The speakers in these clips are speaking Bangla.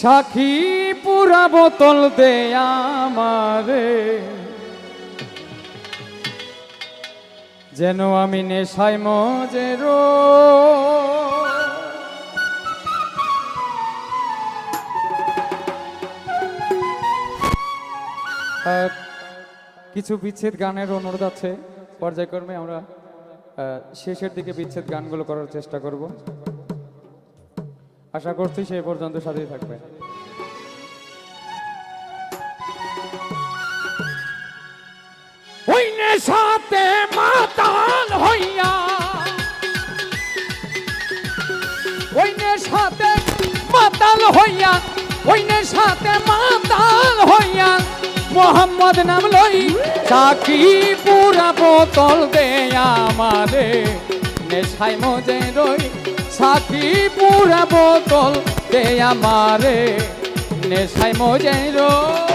সাক্ষী পুরা বোতল দে আমারে। যেন আমি নেশায় মজের কিছু বিচ্ছেদ গানের অনুরোধ আছে, পর্যায়ক্রমে আমরা শেষের দিকে বিচ্ছেদ গানগুলো করার চেষ্টা করব। আশা করছি সেই পর্যন্ত সাথেই থাকবে। সাথে মাতাল হইয়া। ওই সাথে মাতাল হইয়া ওই সাথে মাতাল হইয়া। মোহাম্মদ নাম লই সাকি পুরা বোতল দে আমারে। নেশাই মজে রই সাকি পুরা বোতল দে আমারে। নেশাই মজে রই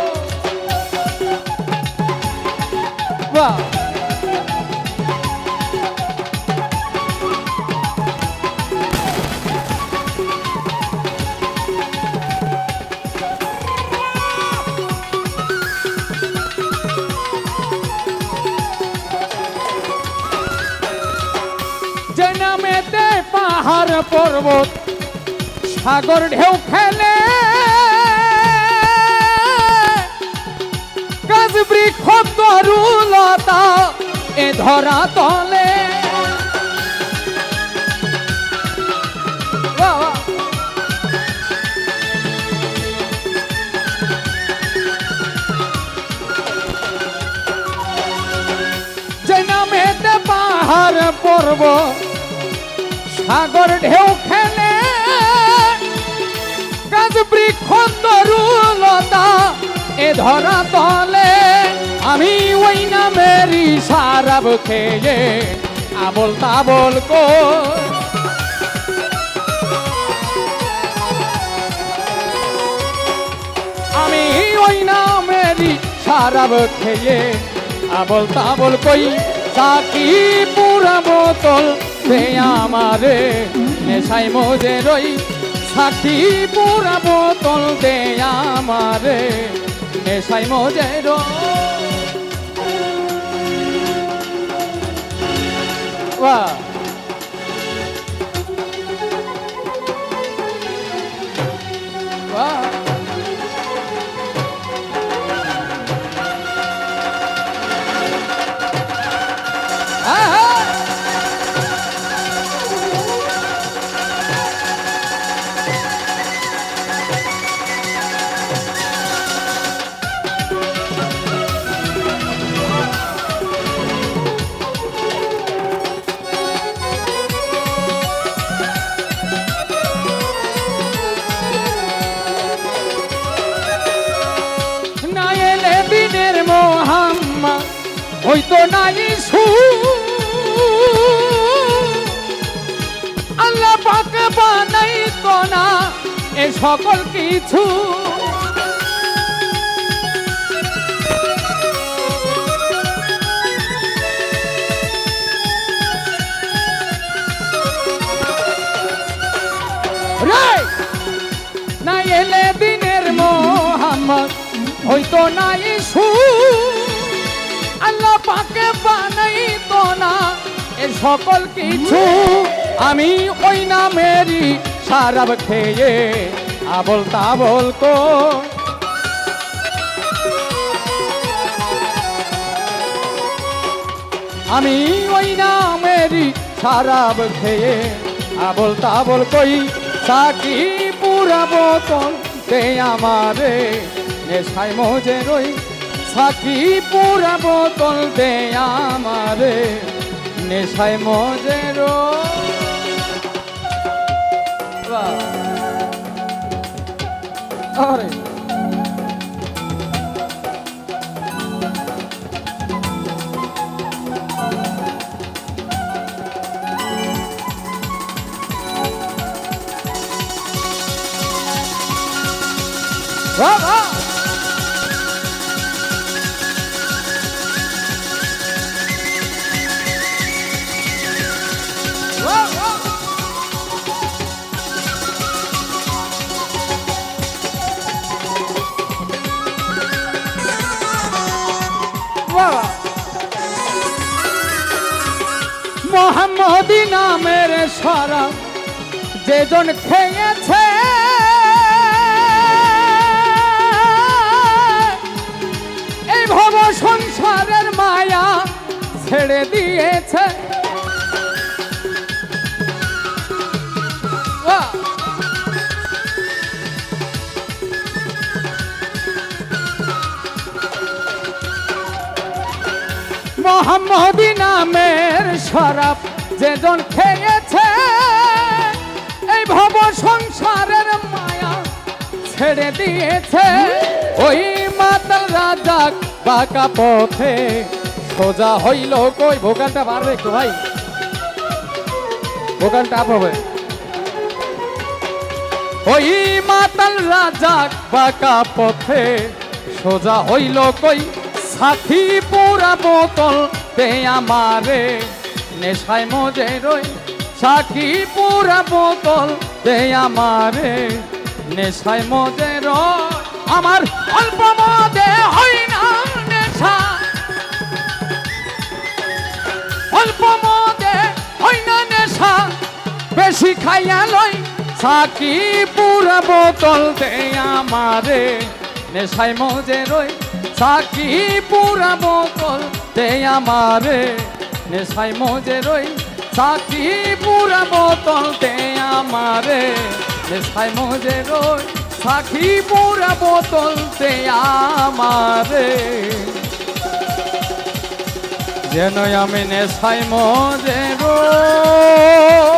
পাহাড় পর্বত সাগর ঢেউ খেলে। গাছ বৃক্ষ তরুলতা এ ধরা তলে। পাহাড় পর্বত সাগর ঢেউ খেলে গাছ বৃক্ষ তরুলতা এ ধরা তলে। আমি ওই নামের সারাব খেয়ে, আবল তাবল কর। আমি ওই নামেরই সারাব খেয়ে, আবল তাবল কই, সাকি পুরা বোতল সে আমারে নেশায় মজে রই সাকি পুরা বোতল দে আমারে নেশায় মজে রই। হইতো নাই সু আল্লাহ পাক বানাইতো না এ সকল কিছু। না এলে দিনের মোহাম্মদ হইতো না ইসু আল্লাহ পাকে বানাইতো না। এ সকল কিছু আমি ওই নামেরই সারাব খেয়ে আবল তাবল কো। আমি ওই নামেরই সারাব খেয়ে আবল তাবল কই। সাকি পুরা বোতল তে আমারে নেশাই মজে রই সাকি পুরা বোতল দে আমারে নেশাই মজে রই বাহ। আরে। বাহ, মোহাম্মদী নামের সারা যেজন খেয়েছে এই ভব সংসারের মায়া ছেড়ে দিয়েছে! মোহাম্মদী নামের শরাব যেজন খেয়েছে এই ভব সংসারের মায়া ছেড়ে দিয়েছে। ওই মাতাল রাজা বাঁকা পথে সোজা হইল কই? ভোগানটা পারবে একটু ভাই। ভোগানটা আপ হবে। ওই মাতাল রাজা বাঁকা পথে সোজা হইল কই? সাথী পুরা বোতল তে আমারে। নেশায় মজে রই, সাথী পুরা বোতল তে আমারে। নেশায় মজে আমার অল্প মদে হয় না নেশা। অল্প মদে হয় না নেশা, বেশি খাইয়া লই সাকি পুরা বোতল দে আমারে। নেশায় মজে রই সাকি পুরা বোতল দে আমারে। নেশায় মজে রই সাথি পুরা বোতল দে আমারে। নেশাই মজে রই সাথি পুরা বোতল দে আমারে। যেন আমি নেশাই মজে রই